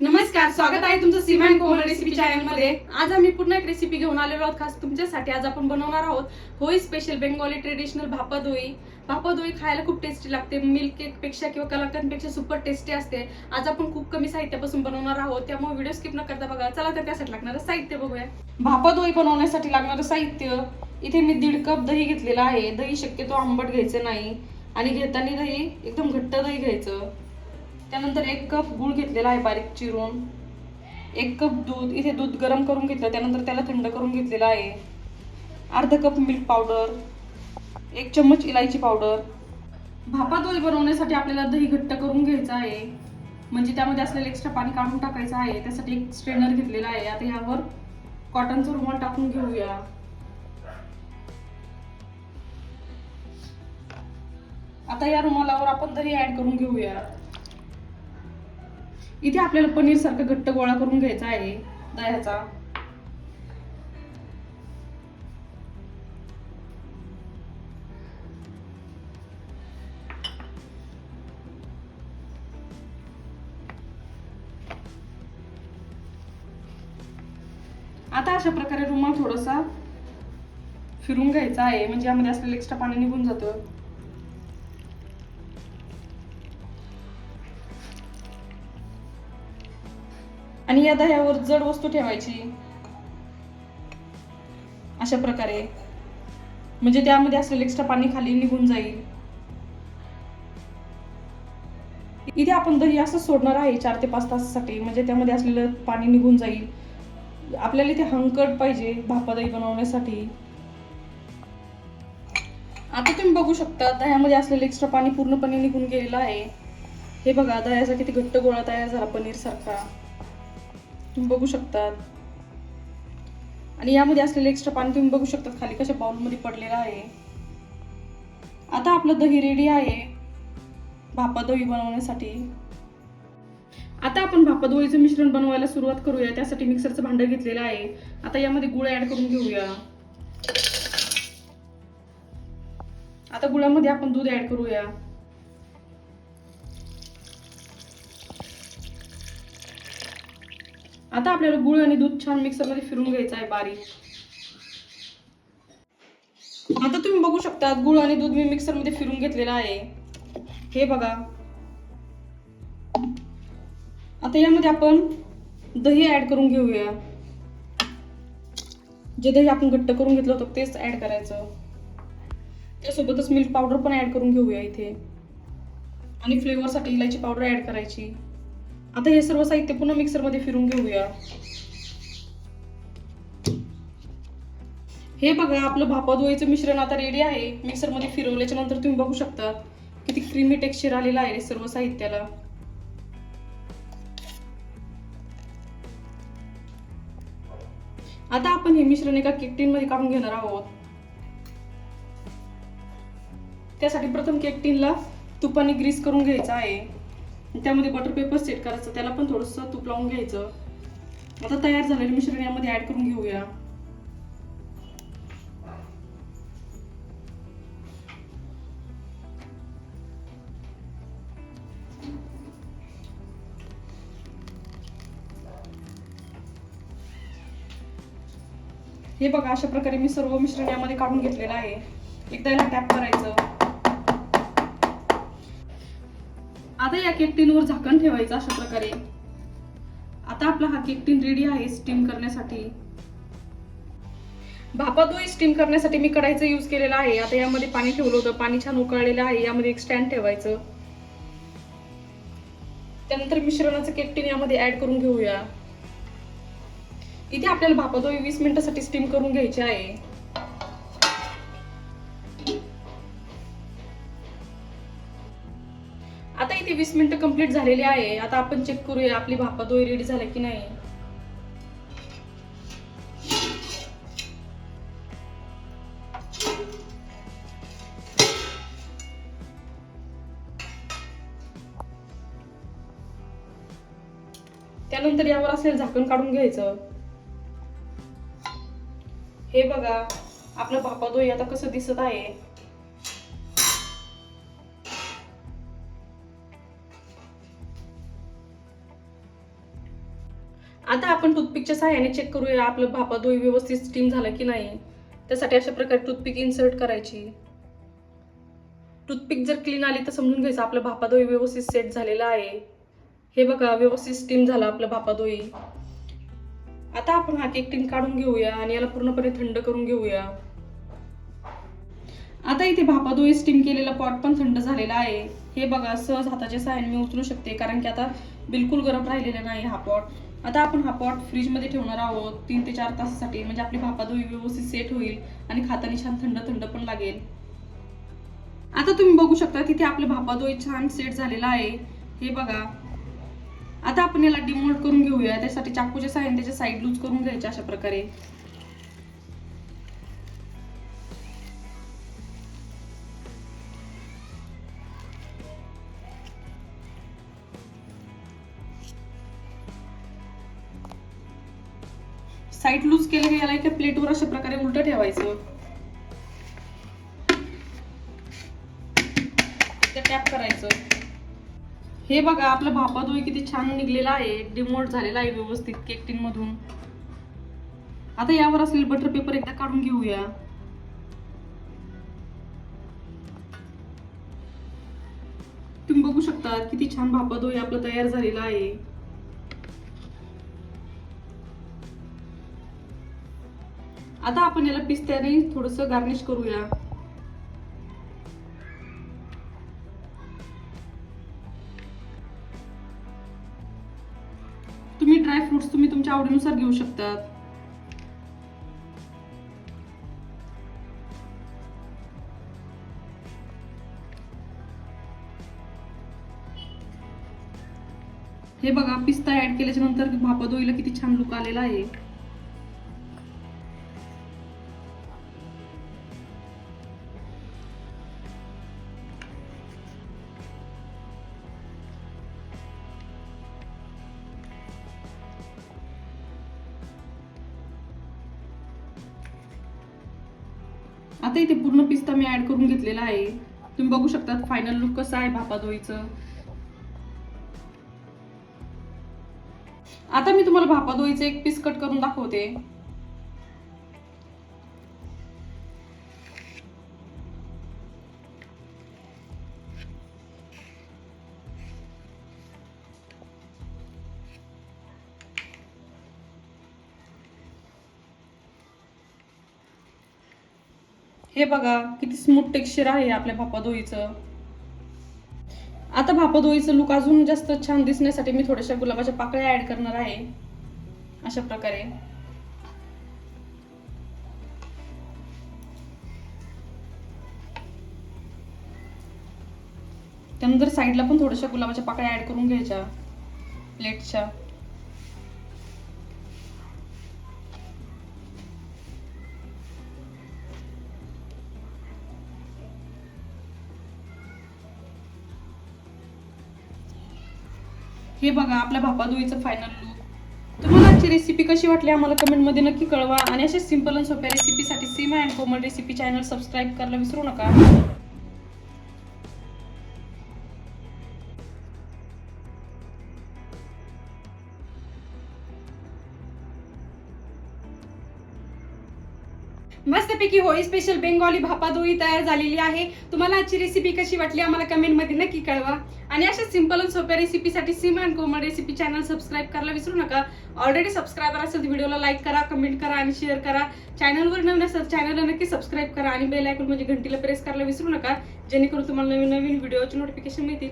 नमस्कार स्वागत आहे तुमचं सीमा अँड कोमल रेसिपी चॅनलमध्ये आज आम्ही पुन्हा एक रेसिपी घेऊन आलेलो आहोत. खास तुमच्यासाठी आज आपण बनवणार आहोत होई special Bengali traditional bhapa doi bhapa doi खायला खूप टेस्टी लागते. मिल्क केकपेक्षा किंवा कलाकंदपेक्षा सुपर टेस्टी असते. आज आपण खूप कमी साहित्यापासून बनवणार आहोत. त्यामुळे व्हिडिओ स्किप न करता बघा. चला तर त्यासाठी लागणारं साहित्य बघूया. भापादोई बनवण्यासाठी लागणारं साहित्य इथे मी दीड कप दही घेतलेलं आहे. दही शक्यतो आंबट घ्यायचं नाही. आणि घेताना दही एकदम घट्ट दही घ्यायचं. त्यानंतर एक कप गूळ घेतलेला आहे बारीक चिरून. एक कप दूध इथे दूध गरम करून घेतलं त्यानंतर त्याला थंड करून घेतलेलं आहे. अर्धा कप मिल्क पावडर एक चम्मच इलायची पावडर. भापादोळी बनवण्यासाठी आपल्याला दही घट्ट करून घ्यायचं आहे. म्हणजे त्यामध्ये असलेलं एक्स्ट्रा पाणी काढून टाकायचं आहे. त्यासाठी एक स्ट्रेनर घेतलेला आहे. आता यावर कॉटनचा रुमाल टाकून घेऊया. आता या रुमालावर आपण दही ॲड करून घेऊया. इथे आपल्याला पनीर सारखं घट्ट गोळा करून घ्यायचा आहे. दह्याचा आता अशा प्रकारे रुमाल थोडासा फिरून घ्यायचा आहे. म्हणजे यामध्ये असलेलं एक्स्ट्रा पाणी निघून जातं. आणि या दह्यावर जड वस्तू ठेवायची. अशा प्रकारे. म्हणजे त्यामध्ये असलेलं एक्स्ट्रा पाणी खाली निघून जाईल. इथे आपण दही असं सोडणार आहे चार ते पाच तासासाठी. म्हणजे त्यामध्ये असलेलं पाणी निघून जाईल. आपल्याला इथे हंकट पाहिजे भापा दही बनवण्यासाठी. आता तुम्ही बघू शकता दह्यामध्ये असलेलं एक्स्ट्रा पाणी पूर्णपणे निघून गेलेलं आहे. हे बघा दह्याचा किती घट्ट गोळा तयार झाला पनीर सारखा तुम्ही बघू शकतात. आणि यामध्ये असलेले एक्स्ट्रा पाणी तुम्ही बघू शकतात खाली कशा बाउलमध्ये पडलेलं आहे. आता आपलं दही रेडी आहे. भापा दही बनवण्यासाठी. आता आपण भापा मिश्रण बनवायला सुरुवात करूया. त्यासाठी मिक्सरचं भांडं घेतलेलं आहे. आता यामध्ये गुळ ऍड करून घेऊया. आता गुळामध्ये आपण दूध ऍड करूया. आता आपल्याला गुळ आणि दूध छान मिक्सरमध्ये फिरून घ्यायचं आहे बारीक. आता तुम्ही बघू शकता गुळ आणि दूध मी मिक्सरमध्ये फिरून घेतलेलं आहे. हे बघा. आता यामध्ये आपण दही ऍड करून घेऊया. जे दही आपण घट्ट करून घेतलं होतं तेच ऍड करायचं. त्यासोबतच मिल्क पावडर पण ऍड करून घेऊया इथे. आणि फ्लेवरसाठी इलायची पावडर ऍड करायची. आता हे सर्व साहित्य पुन्हा मिक्सरमध्ये फिरून घेऊया. हे बघा आपलं भापादोईचं मिश्रण आता रेडी आहे. मिक्सरमध्ये फिरवल्याच्या नंतर तुम्ही बघू शकता किती क्रीमी टेक्स्चर आलेलं आहे सर्व साहित्याला. आता आपण हे मिश्रण एका केक टीन मध्ये काढून घेणार आहोत. त्यासाठी प्रथम केक टीनला तुपाने ग्रीस करून घ्यायचं आहे. त्यामध्ये बटर पेपर सेट करायचं त्याला पण थोडंसं तूप लावून घ्यायचं. आता तयार झालेलं मिश्रण यामध्ये ऍड करून घेऊया. हे बघा अशा प्रकारे मी सर्व मिश्रण यामध्ये काढून घेतलेलं आहे. एकदा याला टॅप करायचं. आता या केक टीनवर झाकण ठेवायचं अशा प्रकारे. आता आपला हा केक टीन रेडी आहे स्टीम करण्यासाठी. भापादोई स्टीम करण्यासाठी मी कढाईचा यूज केलेला आहे. आता यामध्ये पाणी ठेवलं होतं. पाणी छान उकळलेलं आहे. यामध्ये एक स्टँड ठेवायचं. त्यानंतर मिश्रणाचं केक टीन यामध्ये ऍड करून घेऊया. इथे आपल्याला भापादोई वीस मिनिटासाठी स्टीम करून घ्यायची आहे. वीस मिनिटं कंप्लीट झालेली आहे. आता आपण चेक करूया आपली भापादोई रेडी झाली की नाही. त्यानंतर यावर असलेलं झाकण काढून घ्यायचं. हे बघा आपलं भापादोई आता कसं दिसत आहे. आता आपण टूथपिकच्या सहाय्याने चेक करूया आपलं भापा दोई व्यवस्थित स्टीम झालं की नाही. त्यासाठी अशा प्रकारे टूथपिक इन्सर्ट करायची. टूथपिक जर क्लीन आली तर समजून घ्यायचं आपलं भापादोई व्यवस्थित सेट झालेलं आहे. हे बघा व्यवस्थित स्टीम झालं आपलं भापादोई आता आपण हा केक टीन काढून घेऊया आणि याला पूर्णपणे थंड करून घेऊया. आता इथे भापादोई स्टीम केलेला पॉट पण थंड झालेला आहे. हे बघा सहज हाताच्या सहाय्याने मी उचलू शकते कारण की आता बिलकुल गरम राहिलेला नाही हा पॉट आता आपण हा पॉट फ्रीजमध्ये ठेवणार आहोत तीन ते चार तासासाठी. म्हणजे आपली भापादोई व्यवस्थित सेट होईल आणि खाताने छान थंड थंड पण लागेल. आता तुम्ही बघू शकता तिथे आपलं भापादोई छान सेट झालेला आहे. हे बघा. आता आपण याला डिमोल्ड करून घेऊया. त्यासाठी चाकूच्या साह्याने त्याच्या साईड लूज करून घ्यायच्या अशा प्रकारे. साईड लूज केलं की याला इथे प्लेटवर अशा प्रकारे उलट ठेवायचं. टॅप करायचं. हे बघा आपलं भापादोई किती छान निघलेला आहे. डिमोट झालेला आहे व्यवस्थित केक टीन मधून. आता यावर असलेले बटर पेपर एकदा काढून घेऊया. तुम्ही बघू शकता किती छान भापादोई आपलं तयार झालेला आहे. आता आपण याला पिस्त्याने थोडस गार्निश करूया. तुम्ही ड्राय फ्रुट्स तुम्ही तुमच्या आवडीनुसार घेऊ शकतात. हे बघा पिस्ता ऍड केल्याच्यानंतर भापादोईला किती छान लुक आलेला आहे. आता इथे पूर्ण पिस्ता मी ऍड करून घेतलेला आहे. तुम्ही बघू शकता फायनल लुक कसा आहे भापादोईचं आता मी तुम्हाला भापादोईचं एक पीस कट करून दाखवते. हे बघा किती स्मूथ टेक्स्चर आहे आपल्या भापादोईचं. आता भापादोईचं लुक अजून जास्त छान दिसण्यासाठी मी थोड्याशा गुलाबाच्या पाकळ्या ऍड करणार आहे. अशा प्रकारे. त्यानंतर साईडला पण थोड्याशा गुलाबाच्या पाकळ्या ऍड करून घ्यायच्या. प्लेटच्या हे बघा आपल्या भापादोईचं फायनल लुक तुम्हाला आजची रेसिपी कशी वाटली आम्हाला कमेंटमध्ये नक्की कळवा. आणि अशा सिंपल आणि सोप्या रेसिपीसाठी Seema and Komal recipe channel subscribe करायला विसरू नका. मस्तपैकी होळी स्पेशल बेंगॉली भापादोळी तयार झालेली आहे. तुम्हाला आजची रेसिपी कशी वाटली आम्हाला कमेंटमध्ये नक्की कळवा. आणि अशा सिंपल आणि सोप्या रेसिपीसाठी Seema and Komal recipe channel subscribe करायला विसरू नका. ऑलरेडी सबस्क्रायबर असेल तर व्हिडिओला लाईक करा कमेंट करा आणि शेअर करा. चॅनलवर नवीन असेल चॅनलला नक्की सबस्क्राईब करा आणि बेल आयकॉन म्हणजे घंटीला प्रेस करायला विसरू नका. जेणेकरून तुम्हाला नवीन नवीन व्हिडिओचे नोटिफिकेशन मिळतील.